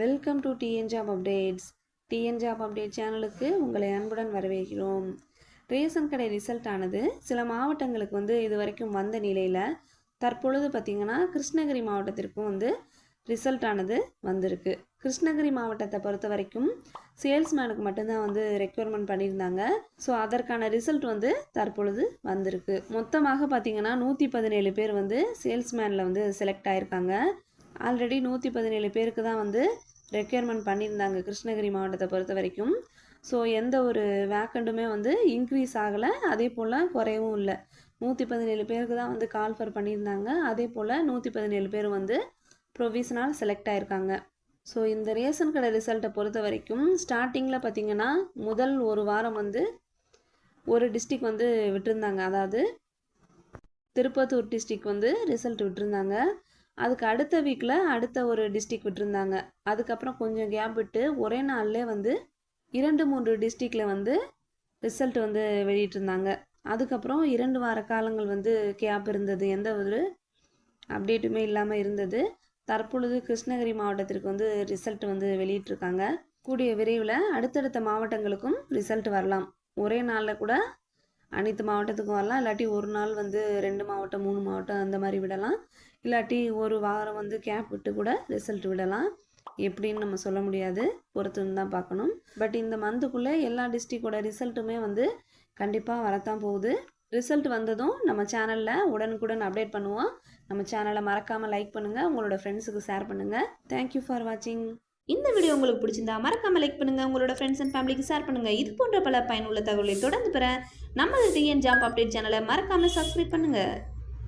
Welcome to TN job updates TN job update சேனலுக்கு உங்களை அன்புடன் வரவேற்கிறோம். ரேஷன் கடை ரிசல்ட் ஆனது சில மாவட்டங்களுக்கு வந்து இது வரைக்கும் வந்த நிலையில் தற்பொழுது பார்த்திங்கன்னா கிருஷ்ணகிரி மாவட்டத்திற்கும் வந்து ரிசல்ட் ஆனது வந்திருக்கு. கிருஷ்ணகிரி மாவட்டத்தை பொறுத்த வரைக்கும் சேல்ஸ்மேனுக்கு மட்டும்தான் வந்து ரெக்யர்மெண்ட் பண்ணியிருந்தாங்க. ஸோ அதற்கான ரிசல்ட் வந்து தற்பொழுது வந்திருக்கு. மொத்தமாக பார்த்தீங்கன்னா நூற்றி பதினேழு பேர் வந்து சேல்ஸ்மேனில் வந்து செலக்ட் ஆயிருக்காங்க. ஆல்ரெடி நூற்றி பதினேழு பேருக்கு தான் வந்து ரெக்யர்மெண்ட் பண்ணியிருந்தாங்க. கிருஷ்ணகிரி மாவட்டத்தை பொறுத்த வரைக்கும். ஸோ எந்த ஒரு வேக்கண்ட்டுமே வந்து இன்க்ரீஸ் ஆகலை. அதே போல் குறையவும் இல்லை. நூற்றி பதினேழு பேருக்கு தான் வந்து கால்ஃபர் பண்ணியிருந்தாங்க. அதே போல் நூற்றி பதினேழு பேர் வந்து ப்ரொவிஷனால் செலக்ட் ஆயிருக்காங்க. ஸோ இந்த ரேஷன் கடை ரிசல்ட்டை பொறுத்த வரைக்கும் ஸ்டார்டிங்கில் பார்த்தீங்கன்னா முதல் ஒரு வாரம் வந்து ஒரு டிஸ்ட்ரிக் வந்து விட்டுருந்தாங்க. அதாவது திருப்பத்தூர் டிஸ்ட்ரிக் வந்து ரிசல்ட் விட்டுருந்தாங்க. அதுக்கு அடுத்த வீக்கில் அடுத்த ஒரு டிஸ்ட்ரிக் விட்டுருந்தாங்க. அதுக்கப்புறம் கொஞ்சம் கேப் விட்டு ஒரே நாள்லேயே வந்து இரண்டு மூன்று டிஸ்ட்ரிக்டில் வந்து ரிசல்ட் வந்து வெளியிட்டிருந்தாங்க. அதுக்கப்புறம் இரண்டு வார காலங்கள் வந்து கேப் இருந்தது. எந்த ஒரு அப்டேட்டுமே இல்லாமல் இருந்தது. தற்பொழுது கிருஷ்ணகிரி மாவட்டத்திற்கு வந்து ரிசல்ட் வந்து வெளியிட்டிருக்காங்க. கூடிய விரைவில் அடுத்தடுத்த மாவட்டங்களுக்கும் ரிசல்ட் வரலாம். ஒரே நாளில் கூட அனைத்து மாவட்டத்துக்கும் வரலாம். இல்லாட்டி ஒரு நாள் வந்து ரெண்டு மாவட்டம் மூணு மாவட்டம் அந்த மாதிரி விடலாம். இல்லாட்டி ஒரு வாரம் வந்து கேப் விட்டு கூட ரிசல்ட் விடலாம். எப்படின்னு நம்ம சொல்ல முடியாது. பொறுத்துன்னு தான் பார்க்கணும். பட் இந்த மந்த்துக்குள்ளே எல்லா டிஸ்ட்ரிக்டோட ரிசல்ட்டுமே வந்து கண்டிப்பாக வரத்தான் போகுது. ரிசல்ட் வந்ததும் நம்ம சேனலில் உடனுக்குடன் அப்டேட் பண்ணுவோம். நம்ம சேனலை மறக்காமல் லைக் பண்ணுங்கள் உங்களோட ஃப்ரெண்ட்ஸுக்கு ஷேர் பண்ணுங்கள் தேங்க்யூ ஃபார் வாட்சிங் இந்த வீடியோ உங்களுக்கு பிடிச்சிருந்தா மறக்காமல் லைக் பண்ணுங்கள் உங்களோட ஃப்ரெண்ட்ஸ் அண்ட் ஃபேமிலிக்கு ஷேர் பண்ணுங்க. இது போன்ற பல பயனுள்ள தகவலை தொடர்ந்து பெற நம்ம டிஎன் ஜாப் அப்டேட் சேனலை மறக்காமல் சப்ஸ்கிரைப் பண்ணுங்கள்